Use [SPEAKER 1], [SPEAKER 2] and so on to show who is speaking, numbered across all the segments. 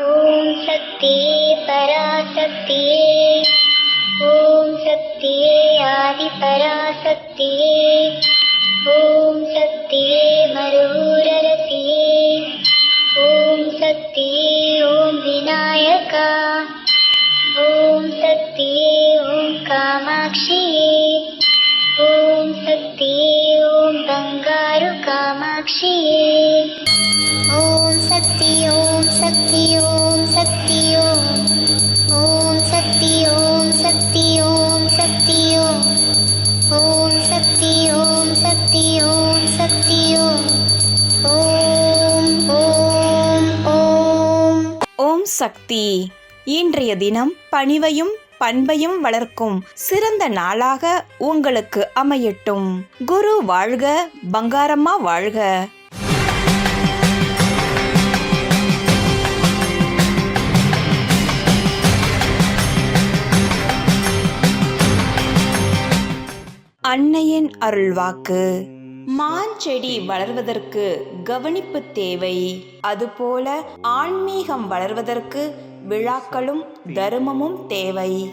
[SPEAKER 1] ॐ परा सत्ये ॐ सत्ये आदि ॐ சக்தி.
[SPEAKER 2] இன்றைய தினம் பணிவையும் பண்பையும் வளர்க்கும் சிறந்த நாளாக உங்களுக்கு அமையட்டும். குரு வாழ்க பங்காரம்மா வாழ்க. அன்னையின் அருள்வாக்கு. மாஞ்செடி வளர்வதற்கு கவனிப்பு தேவை. அதுபோல ஆன்மீகம் வளர்வதற்கு விழாக்களும் தருமமும் தேவை.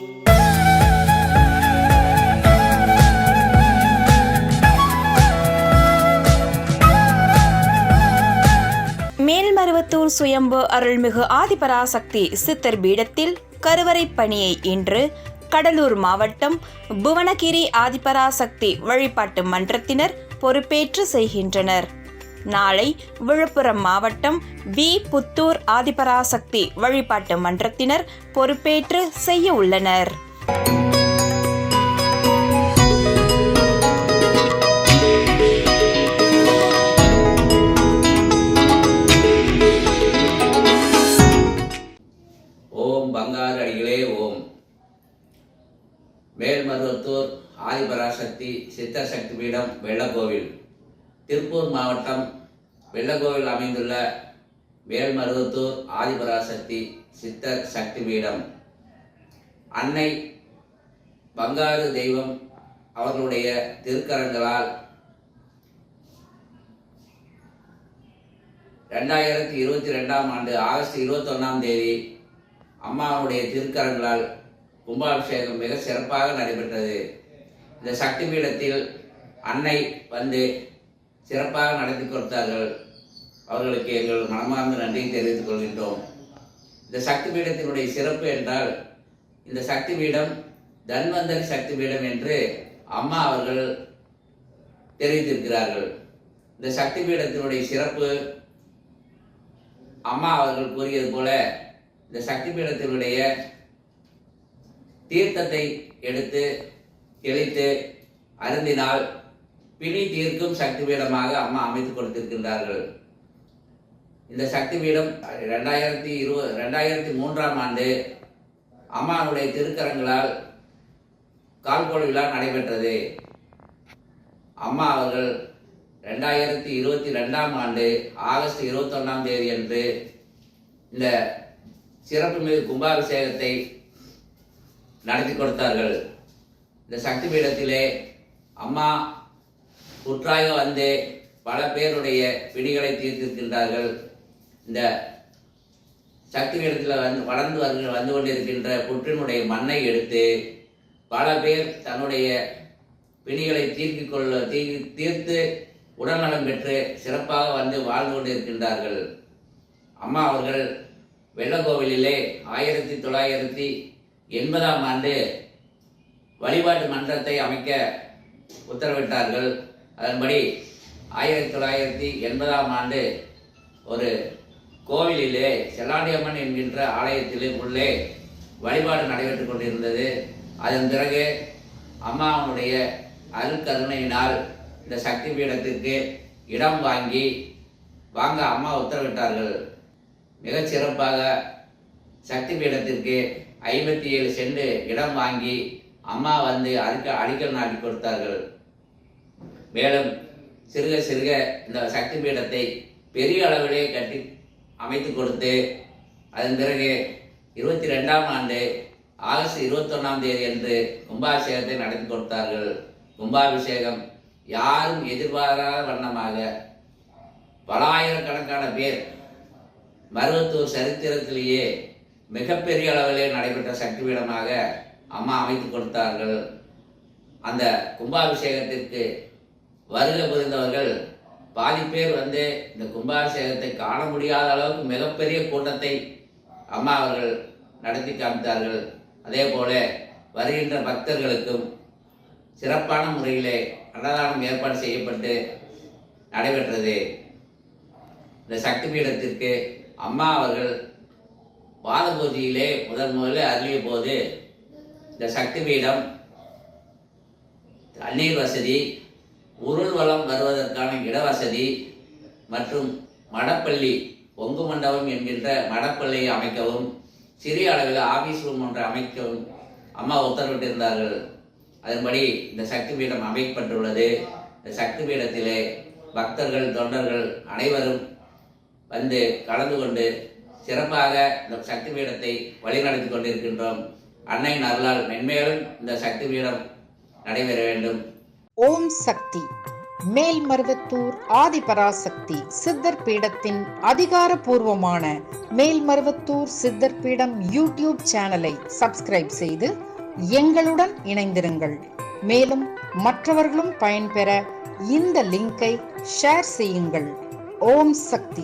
[SPEAKER 2] மேல்மருவத்தூர் சுயம்பு அருள்மிகு ஆதிபராசக்தி சித்தர் பீடத்தில் கருவறை பணியை இன்று கடலூர் மாவட்டம் புவனகிரி ஆதிபராசக்தி வழிபாட்டு மன்றத்தினர் பொறுப்பேற்று செய்கின்றனர். நாளை விழுப்புரம் மாவட்டம் வி. புத்தூர் ஆதிபராசக்தி வழிபாட்டு மன்றத்தினர் பொறுப்பேற்று செய்ய உள்ளனர்.
[SPEAKER 3] ஓம் பங்காரு ஓம். மேல்மருவத்தூர் ஆதிபராசக்தி சித்தர் சக்தி பீடம் வெள்ளக்கோவில். திருப்பூர் மாவட்டம் வெள்ளக்கோவில் அமைந்துள்ள மேல்மருவத்தூர் ஆதிபராசக்தி சித்தர் சக்தி பீடம். அன்னை பங்காரு தெய்வம் அவர்களுடைய திருக்கரங்களால் ரெண்டாயிரத்தி இருபத்தி ரெண்டாம் ஆண்டு ஆகஸ்ட் இருபத்தொன்னாம் தேதி அம்மாவுடைய திருக்கரங்களால் கும்பாபிஷேகம் மிக சிறப்பாக நடைபெற்றது. இந்த சக்தி பீடத்தில் அன்னை வந்து சிறப்பாக நடத்தி கொடுத்தார்கள். அவர்களுக்கு எங்கள் மனமார்ந்த நன்றியை தெரிவித்துக் கொள்கின்றோம். இந்த சக்தி பீடத்தினுடைய சிறப்பு என்றால் இந்த சக்தி பீடம் தன்வந்தரி சக்தி பீடம் என்று அம்மா அவர்கள் தெரிவித்திருக்கிறார்கள். இந்த சக்தி பீடத்தினுடைய சிறப்பு அம்மா அவர்கள் கூறியது போல இந்த சக்தி பீடத்தினுடைய தீர்த்தத்தை எடுத்து கிளைத்து அருந்தினால் பிணி தீர்க்கும் சக்தி பீடமாக அம்மா அமைத்து கொடுத்திருக்கின்றார்கள். இந்த சக்தி பீடம் ரெண்டாயிரத்தி இருபது ரெண்டாயிரத்தி மூன்றாம் ஆண்டு அம்மாவுடைய திருக்கரங்களால் கால்கோள் விழா நடைபெற்றது. அம்மா அவர்கள் ரெண்டாயிரத்தி இருபத்தி ரெண்டாம் ஆண்டு ஆகஸ்ட் இருபத்தொன்னாம் தேதி அன்று இந்த சிறப்புமிகு கும்பாபிஷேகத்தை நடத்தி கொடுத்தார்கள். இந்த சக்தி பீடத்திலே அம்மா புற்றாக வந்து பல பேருடைய பிடிகளை தீர்த்திருக்கின்றார்கள். இந்த சக்தி பீடத்தில் வந்து வளர்ந்து வந்து வந்து கொண்டிருக்கின்ற புற்றினுடைய மண்ணை எடுத்து பல பேர் தன்னுடைய பிணிகளை தீர்க்கிக் கொள்ள தீ தீர்த்து உடல்நலம் பெற்று சிறப்பாக வந்து வாழ்ந்து கொண்டிருக்கின்றார்கள். அம்மா அவர்கள் வெள்ளக்கோவிலிலே ஆயிரத்தி தொள்ளாயிரத்தி எண்பதாம் ஆண்டு வழிபாட்டு மன்றத்தை அமைக்க உத்தரவிட்டார்கள். அதன்படி ஆயிரத்தி தொள்ளாயிரத்தி எண்பதாம் ஆண்டு ஒரு கோவிலிலே செல்லாண்டியம்மன் என்கின்ற ஆலயத்திலே உள்ளே வழிபாடு நடைபெற்று கொண்டிருந்தது. அதன் பிறகு அம்மாவனுடைய அருட்கருணையினால் இந்த சக்தி பீடத்திற்கு இடம் வாங்கி வாங்க அம்மா உத்தரவிட்டார்கள். மிகச் சிறப்பாக சக்தி பீடத்திற்கு ஐம்பத்தி ஏழு செண்டு இடம் வாங்கி அம்மா வந்து அடிக்க அடிக்கல் நாட்டி கொடுத்தார்கள். மேலும் சிறுக சிறுக இந்த சக்தி பீடத்தை பெரிய அளவிலே கட்டி அமைத்து கொடுத்து அதன் பிறகு இருபத்தி ரெண்டாம் ஆண்டு ஆகஸ்ட் இருபத்தொன்னாம் தேதி அன்று கும்பாபிஷேகத்தை நடத்தி கொடுத்தார்கள். கும்பாபிஷேகம் யாரும் எதிர்பாராத வண்ணமாக பல ஆயிரக்கணக்கான பேர் மருவத்தூர் சரித்திரத்திலேயே மிகப்பெரிய அளவிலே நடைபெற்ற சக்தி பீடமாக அம்மா அமைத்து கொடுத்தார்கள். அந்த கும்பாபிஷேகத்திற்கு வருகை புரிந்தவர்கள் பாதி பேர் வந்து இந்த கும்பாபிஷேகத்தை காண முடியாத அளவுக்கு மிகப்பெரிய கூட்டத்தை அம்மா அவர்கள் நடத்தி காமித்தார்கள். அதே போல வருகின்ற பக்தர்களுக்கும் சிறப்பான முறையிலே அன்னதானம் ஏற்பாடு செய்யப்பட்டு நடைபெற்றது. இந்த சக்தி பீடத்திற்கு அம்மா அவர்கள் வாத பூஜையிலே முதன் முதலில் அருளிய போது இந்த சக்தி பீடம் தண்ணீர் வசதி உருள் வளம் வருவதற்கான இடவசதி மற்றும் மடப்பள்ளி பொங்கு மண்டபம் என்கின்ற மடப்பள்ளியை அமைக்கவும் சிறிய அளவில் ஆபீஸ் ரூம் ஒன்று அமைக்கவும் அம்மா உத்தரவிட்டிருந்தார்கள். அதன்படி இந்த சக்தி பீடம் அமைக்கப்பட்டுள்ளது. இந்த சக்தி பீடத்திலே பக்தர்கள் தொண்டர்கள் அனைவரும் வந்து கலந்து கொண்டு சிறப்பாக இந்த சக்தி பீடத்தை வழிநடத்தி கொண்டிருக்கின்றோம். அன்னையின் அருளால் மென்மேலும் இந்த சக்தி பீடம் நடைபெற வேண்டும்.
[SPEAKER 4] ஓம் சக்தி. மேல்மருவத்தூர் ஆதிபராசக்தி சித்தர் பீடத்தின் அதிகாரபூர்வமான மேல்மருவத்தூர் சித்தர் பீடம் யூடியூப் சேனலை சப்ஸ்கிரைப் செய்து எங்களுடன் இணைந்திருங்கள். மேலும் மற்றவர்களும் பயன்பெற இந்த லிங்கை ஷேர் செய்யுங்கள். ஓம் சக்தி.